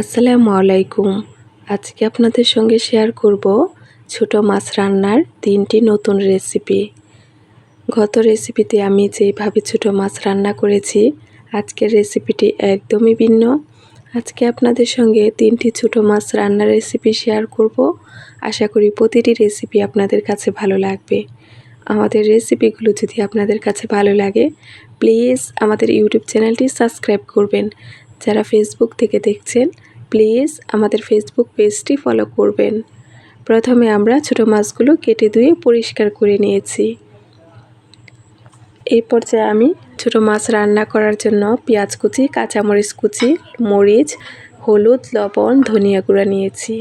আসসালামু আলাইকুম। আজকে আপনাদের সঙ্গে শেয়ার করব ছোট মাছ রান্নার তিনটি নতুন রেসিপি। গত রেসিপিতে আমি যেভাবে ছোট মাছ রান্না করেছি, আজকের রেসিপিটি একদমই ভিন্ন। আজকে আপনাদের সঙ্গে তিনটি ছোট মাছ রান্নার রেসিপি শেয়ার করব। আশা করি প্রতিটি রেসিপি আপনাদের কাছে ভালো লাগবে। আমাদের রেসিপিগুলো যদি আপনাদের কাছে ভালো লাগে, প্লিজ আমাদের ইউটিউব চ্যানেলটি সাবস্ক্রাইব করবেন। যারা ফেসবুক থেকে দেখছেন প্লিজ আমাদের ফেসবুক পেজটি ফলো করবেন। প্রথমে আমরা ছোট মাছগুলো কেটে ধুয়ে পরিষ্কার করে নিয়েছি। এই পর্যায়ে আমি ছোট মাছ রান্না করার জন্য পেঁয়াজ কুচি, কাঁচামরিচ কুচি, মরিচ, হলুদ, লবণ, ধনিয়া গুঁড়া নিয়েছি।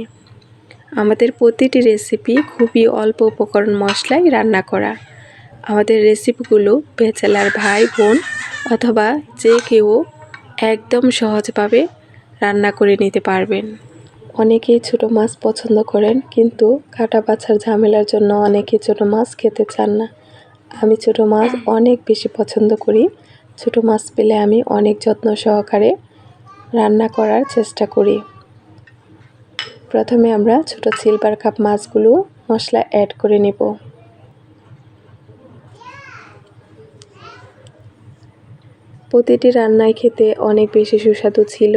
আমাদের প্রতিটি রেসিপি খুবই অল্প উপকরণ মশলায় রান্না করা। আমাদের রেসিপিগুলো বেচালার ভাই, বোন অথবা যে কেউ একদম সহজভাবে রান্না করে নিতে পারবেন। অনেকেই ছোট মাছ পছন্দ করেন, কিন্তু কাটা বাছার ঝামেলার জন্য অনেকেই ছোট মাছ খেতে চান না। আমি ছোট মাছ অনেক বেশি পছন্দ করি। ছোট মাছ পেলে আমি অনেক যত্ন সহকারে রান্না করার চেষ্টা করি। প্রথমে আমরা ছোট সিলভার কাপ মাছগুলো মশলা অ্যাড করে নেব। প্রতিটি রান্নায় খেতে অনেক বেশি সুস্বাদু ছিল।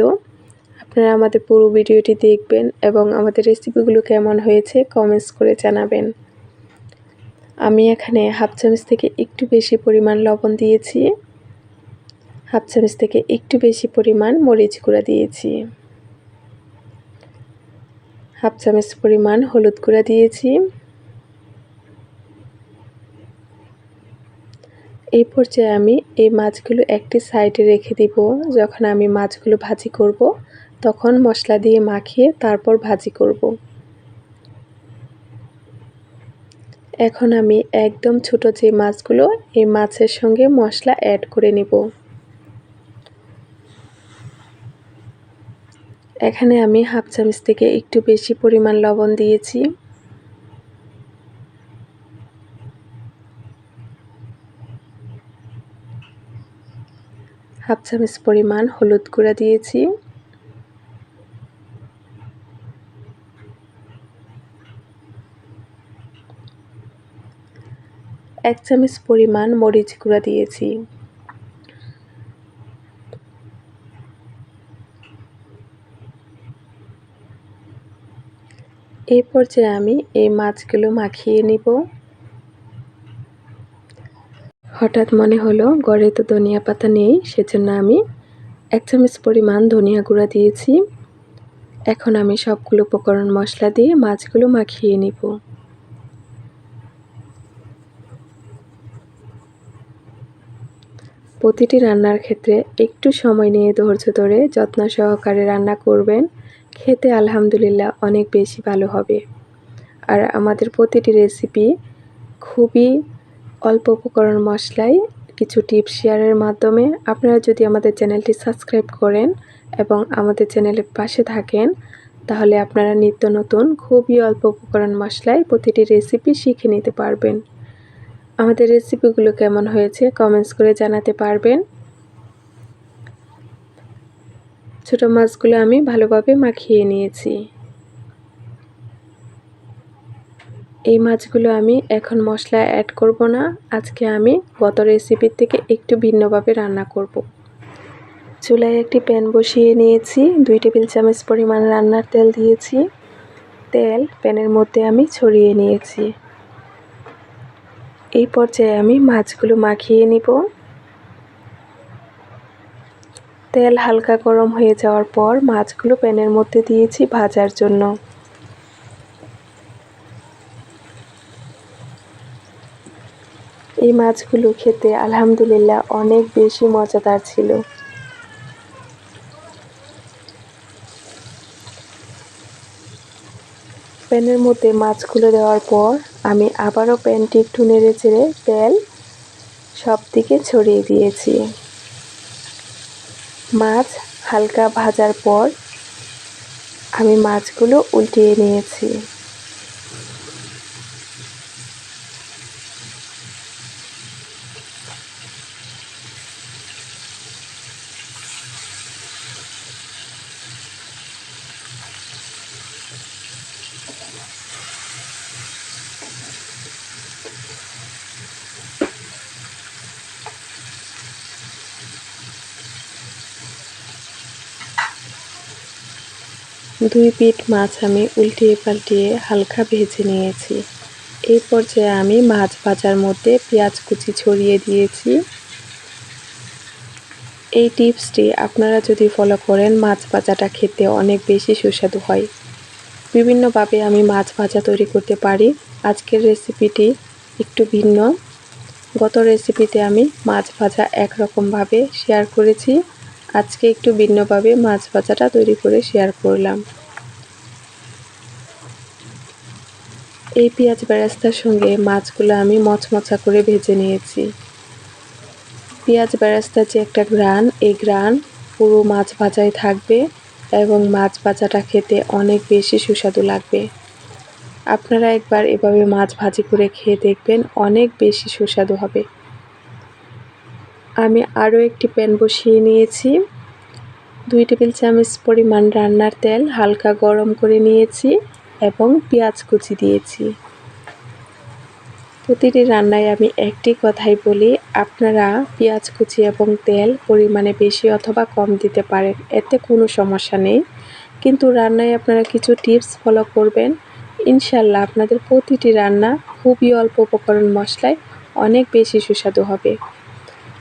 আপনারা আমাদের পুরো ভিডিওটি দেখবেন এবং আমাদের রেসিপিগুলো কেমন হয়েছে কমেন্টস করে জানাবেন। আমি এখানে হাফ চামচ থেকে একটু বেশি পরিমাণ লবণ দিয়েছি। হাফ চামচ থেকে একটু বেশি পরিমাণ মরিচ গুঁড়া দিয়েছি। হাফ চামচ পরিমাণ হলুদ গুঁড়া দিয়েছি। এই পর্যায়ে আমি এই মাছগুলো একটি সাইডে রেখে দিব। যখন আমি মাছগুলো ভাজি করব, তখন মশলা দিয়ে মাখিয়ে তারপর ভাজি করব। এখন আমি একদম ছোট যে মাছগুলো, এই মাছের সঙ্গে মশলা অ্যাড করে নেব। এখানে আমি হাফ চামচ থেকে একটু বেশি পরিমাণ লবণ দিয়েছি। হাফ চামচ পরিমাণ হলুদ গুঁড়া দিয়েছি। এক চামচ পরিমাণ মরিচ গুঁড়া দিয়েছি। এই পর্যায়ে আমি এই মাছগুলো মাখিয়ে নিব। হঠাৎ মনে হলো, ঘরে তো ধনিয়া পাতা নেই, সেজন্য আমি এক চামচ পরিমাণ ধনিয়া গুঁড়া দিয়েছি। এখন আমি সবগুলো উপকরণ মশলা দিয়ে মাছগুলো মাখিয়ে নিব। প্রতিটি রান্নার ক্ষেত্রে একটু সময় নিয়ে ধৈর্য ধরে যত্ন সহকারে রান্না করবেন, খেতে আলহামদুলিল্লাহ অনেক বেশি ভালো হবে। আর আমাদের প্রতিটি রেসিপি খুবই অল্প উপকরণ মশলায় কিছু টিপস শেয়ারের মাধ্যমে আপনারা যদি আমাদের চ্যানেলটি সাবস্ক্রাইব করেন এবং আমাদের চ্যানেলের পাশে থাকেন, তাহলে আপনারা নিত্য নতুন, খুবই অল্প উপকরণ মশলায় প্রতিটি রেসিপি শিখে নিতে পারবেন। আমাদের রেসিপিগুলো কেমন হয়েছে কমেন্টস করে জানাতে পারবেন। ছোট মাছগুলো আমি ভালোভাবে মাখিয়ে নিয়েছি। এই মাছগুলো আমি এখন মশলা অ্যাড করব না। আজকে আমি গত রেসিপির থেকে একটু ভিন্নভাবে রান্না করব। চুলায় একটি প্যান বসিয়ে নিয়েছি। দুই টেবিল চামচ পরিমাণ রান্নার তেল দিয়েছি। তেল প্যানের মধ্যে আমি ছড়িয়ে নিয়েছি। এই পর্যায়ে আমি মাছগুলো মাখিয়ে নিব। তেল হালকা গরম হয়ে যাওয়ার পর মাছগুলো প্যানের মধ্যে দিয়েছি ভাজার জন্য। এই মাছগুলো খেতে আলহামদুলিল্লাহ অনেক বেশি মজাদার ছিল। প্যানের মধ্যে মাছগুলো দেওয়ার পর আমি আবারও প্যানটি একটু নেড়ে চেড়ে তেল সব দিকে ছড়িয়ে দিয়েছি। মাছ হালকা ভাজার পর আমি মাছগুলো উল্টিয়ে নিয়েছি। দুই পিঠ মাছ আমি উল্টিয়ে পাল্টিয়ে হালকা ভেজে নিয়েছি। এই পর্যায়ে আমি মাছ ভাজার মধ্যে পেঁয়াজ কুচি ছড়িয়ে দিয়েছি। এই টিপসটি আপনারা যদি ফলো করেন, মাছ ভাজাটা খেতে অনেক বেশি সুস্বাদু হয়। বিভিন্নভাবে আমি মাছ ভাজা তৈরি করতে পারি। আজকের রেসিপিটি একটু ভিন্ন। গত রেসিপিতে আমি মাছ ভাজা একরকমভাবে শেয়ার করেছি। আজকে একটু ভিন্নভাবে মাছ ভাজাটা তৈরি করে শেয়ার করলাম। এই পেঁয়াজ বেরাস্তার সঙ্গে মাছগুলো আমি মচমচা করে ভেজে নিয়েছি। পেঁয়াজ বেরাস্তার যে একটা গ্রান এই গ্রান পুরো মাছ ভাজায় থাকবে এবং মাছ ভাজাটা খেতে অনেক বেশি সুস্বাদু লাগবে। আপনারা একবার এভাবে মাছ ভাজি করে খেয়ে দেখবেন, অনেক বেশি সুস্বাদু হবে। আমি আরও একটি প্যান বসিয়ে নিয়েছি। দুই টেবিল চামচ পরিমাণ রান্নার তেল হালকা গরম করে নিয়েছি এবং পেঁয়াজ কুচি দিয়েছি। প্রতিটি রান্নায় আমি একটি কথাই বলি, আপনারা পেঁয়াজ কুচি এবং তেল পরিমাণে বেশি অথবা কম দিতে পারেন, এতে কোনো সমস্যা নেই। কিন্তু রান্নায় আপনারা কিছু টিপস ফলো করবেন। ইনশাল্লাহ আপনাদের প্রতিটি রান্না খুবই অল্প উপকরণ মশলায় অনেক বেশি সুস্বাদু হবে।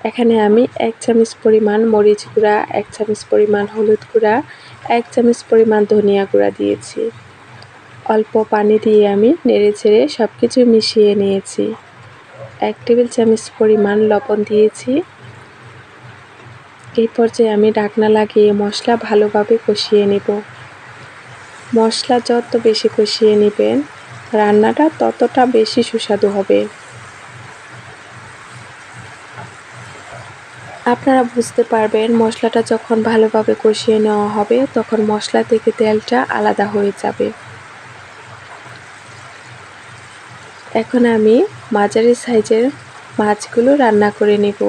এখানে আমি এক চামচ পরিমাণ মরিচ গুঁড়া, এক চামচ পরিমাণ হলুদ গুঁড়া, এক চামচ পরিমাণ ধনিয়া গুঁড়া দিয়েছি। অল্প পানি দিয়ে আমি নেড়ে ছেড়ে সব কিছু মিশিয়ে নিয়েছি। এক টেবিল চামচ পরিমাণ লবণ দিয়েছি। এই পর্যায়ে আমি ডাকনা লাগিয়ে মশলা ভালোভাবে কষিয়ে নেব। মশলা যত বেশি কষিয়ে নেবেন, রান্নাটা ততটা বেশি সুস্বাদু হবে। আপনারা বুঝতে পারবেন, মশলাটা যখন ভালোভাবে কষিয়ে নেওয়া হবে, তখন মশলা থেকে তেলটা আলাদা হয়ে যাবে। এখন আমি মাঝারি সাইজের মাছগুলো রান্না করে নেব।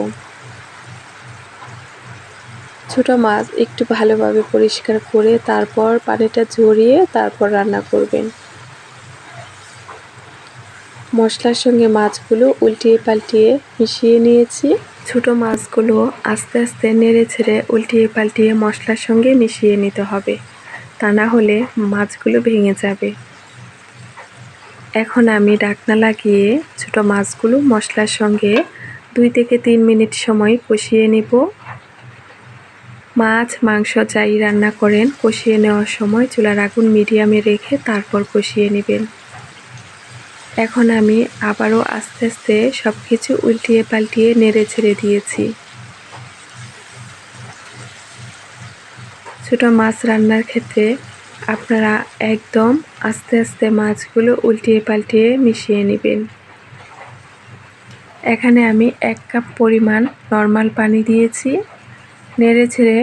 ছোট মাছ একটু ভালোভাবে পরিষ্কার করে তারপর পানিটা ঝরিয়ে তারপর রান্না করবেন। মশলার সঙ্গে মাছগুলো উল্টিয়ে পাল্টিয়ে মিশিয়ে নিয়েছি। ছোট মাছগুলো আস্তে আস্তে নেড়ে ছেড়ে উল্টিয়ে পাল্টিয়ে মশলার সঙ্গে মিশিয়ে নিতে হবে। তা না হলে মাছগুলো ভেঙে যাবে। এখন আমি ডাকনা লাগিয়ে ছোট মাছগুলো মশলার সঙ্গে দুই থেকে তিন মিনিট সময় কষিয়ে নেব। মাছ, মাংস যাই রান্না করেন, কষিয়ে নেওয়ার সময় চুলার আগুন মিডিয়ামে রেখে তারপর কষিয়ে নেবেন। এখন আমি আবারও আস্তে আস্তে সব কিছু উল্টিয়ে পাল্টিয়ে নেড়ে ছেড়ে দিয়েছি। ছোটো মাছ রান্নার ক্ষেত্রে আপনারা একদম আস্তে আস্তে মাছগুলো উল্টিয়ে পাল্টিয়ে মিশিয়ে নেবেন। এখানে আমি এক কাপ পরিমাণ নর্মাল পানি দিয়েছি, নেড়ে ছেড়ে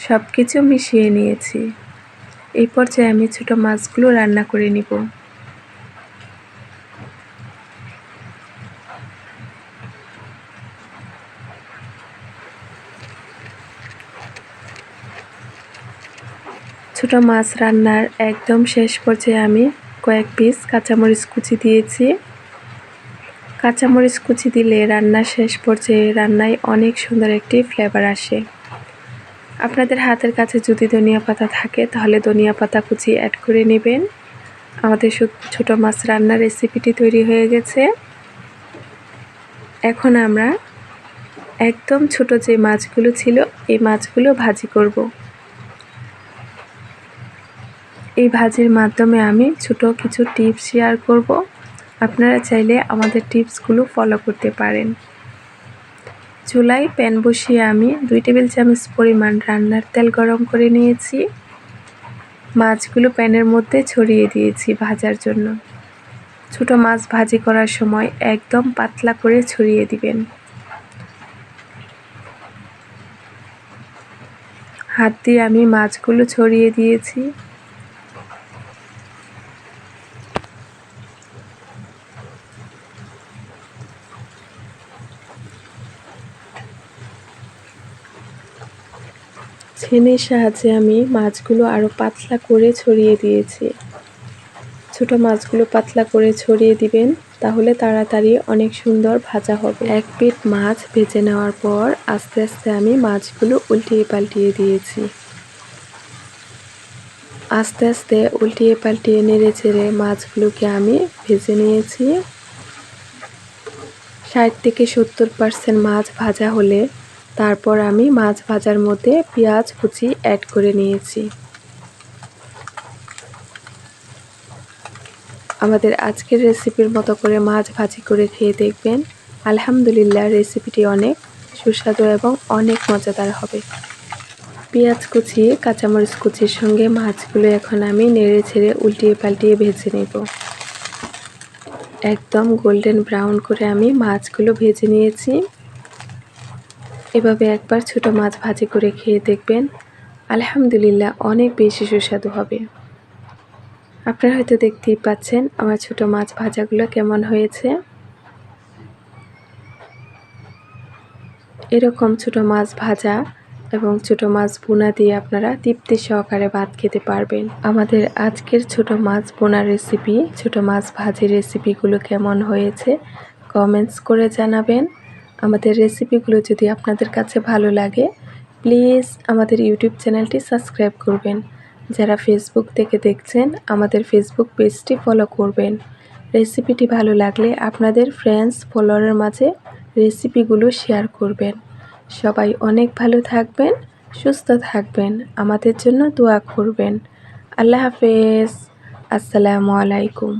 সব কিছু মিশিয়ে নিয়েছি। এই পর্যায়ে আমি ছোটো মাছগুলো রান্না করে নিব। ছোট মাছ রান্নার একদম শেষ পর্যায়ে আমি কয়েক পিস কাঁচামরিচ কুচি দিয়েছি। কাঁচামরিচ কুচি দিলে রান্নার শেষ পর্যায়ে রান্নায় অনেক সুন্দর একটি ফ্লেভার আসে। আপনাদের হাতের কাছে যদি ধনিয়া পাতা থাকে, তাহলে ধনিয়া পাতা কুচি অ্যাড করে নেবেন। আমাদের ছোট মাছ রান্নার রেসিপিটি তৈরি হয়ে গেছে। এখন আমরা একদম ছোট যে মাছগুলো ছিল, এই মাছগুলো ভাজি করব। এই ভাজির মাধ্যমে আমি ছোট কিছু টিপস শেয়ার করব। আপনারা চাইলে আমাদের টিপসগুলো ফলো করতে পারেন। চুলায় প্যান বসিয়ে আমি দুই টেবিল চামচ পরিমাণ রান্নার তেল গরম করে নিয়েছি। মাছগুলো প্যানের মধ্যে ছড়িয়ে দিয়েছি ভাজার জন্য। ছোট মাছ ভাজি করার সময় একদম পাতলা করে ছড়িয়ে দিবেন। হাত দিয়ে আমি মাছগুলো ছড়িয়ে দিয়েছি। ছেনের সাহায্যে আমি মাছগুলো আরও পাতলা করে ছড়িয়ে দিয়েছি। ছোট মাছগুলো পাতলা করে ছড়িয়ে দিবেন, তাহলে তাড়াতাড়ি অনেক সুন্দর ভাজা হবে। এক পিট মাছ ভেজে নেওয়ার পর আস্তে আস্তে আমি মাছগুলো উল্টিয়ে পাল্টিয়ে দিয়েছি। আস্তে আস্তে উল্টিয়ে পাল্টিয়ে নেড়ে চেড়ে মাছগুলোকে আমি ভেজে নিয়েছি। ষাট থেকে সত্তর পার্সেন্ট মাছ ভাজা হলে তারপর আমি মাছ ভাজার মধ্যে পেঁয়াজ কুচি অ্যাড করে নিয়েছি। আমাদের আজকের রেসিপির মতো করে মাছ ভাজি করে খেয়ে দেখবেন। আলহামদুলিল্লাহ রেসিপিটি অনেক সুস্বাদু এবং অনেক মজাদার হবে। পেঁয়াজ কুচি, কাঁচামরিচ কুচির সঙ্গে মাছগুলো এখন আমি নেড়ে ছেড়ে উল্টিয়ে পাল্টিয়ে ভেজে নেব। একদম গোল্ডেন ব্রাউন করে আমি মাছগুলো ভেজে নিয়েছি। এভাবে একবার ছোট মাছ ভাজি করে খেয়ে দেখবেন আলহামদুলিল্লাহ অনেক বেশি সুস্বাদু হবে। আপনারা হয়তো দেখতেই পাচ্ছেন আমার ছোট মাছ ভাজাগুলো কেমন হয়েছে। এরকম ছোট মাছ ভাজা এবং ছোট মাছ বোনা দিয়ে আপনারা তৃপ্তি সহকারে ভাত খেতে পারবেন। আমাদের আজকের ছোট মাছ বোনা রেসিপি ছোট মাছ ভাজি রেসিপিগুলো কেমন হয়েছে কমেন্টস করে জানাবেন। আমাদের রেসিপিগুলো যদি আপনাদের কাছে ভালো লাগে প্লিজ আমাদের ইউটিউব চ্যানেলটি সাবস্ক্রাইব করবেন। যারা ফেসবুক থেকে দেখছেন, আমাদের ফেসবুক পেজটি ফলো করবেন। রেসিপিটি ভালো লাগলে আপনাদের ফ্রেন্ডস ফলোয়ারের মাঝে রেসিপিগুলো শেয়ার করবেন। সবাই অনেক ভালো থাকবেন, সুস্থ থাকবেন, আমাদের জন্য দোয়া করবেন। আল্লাহ হাফেজ। আসসালামু আলাইকুম।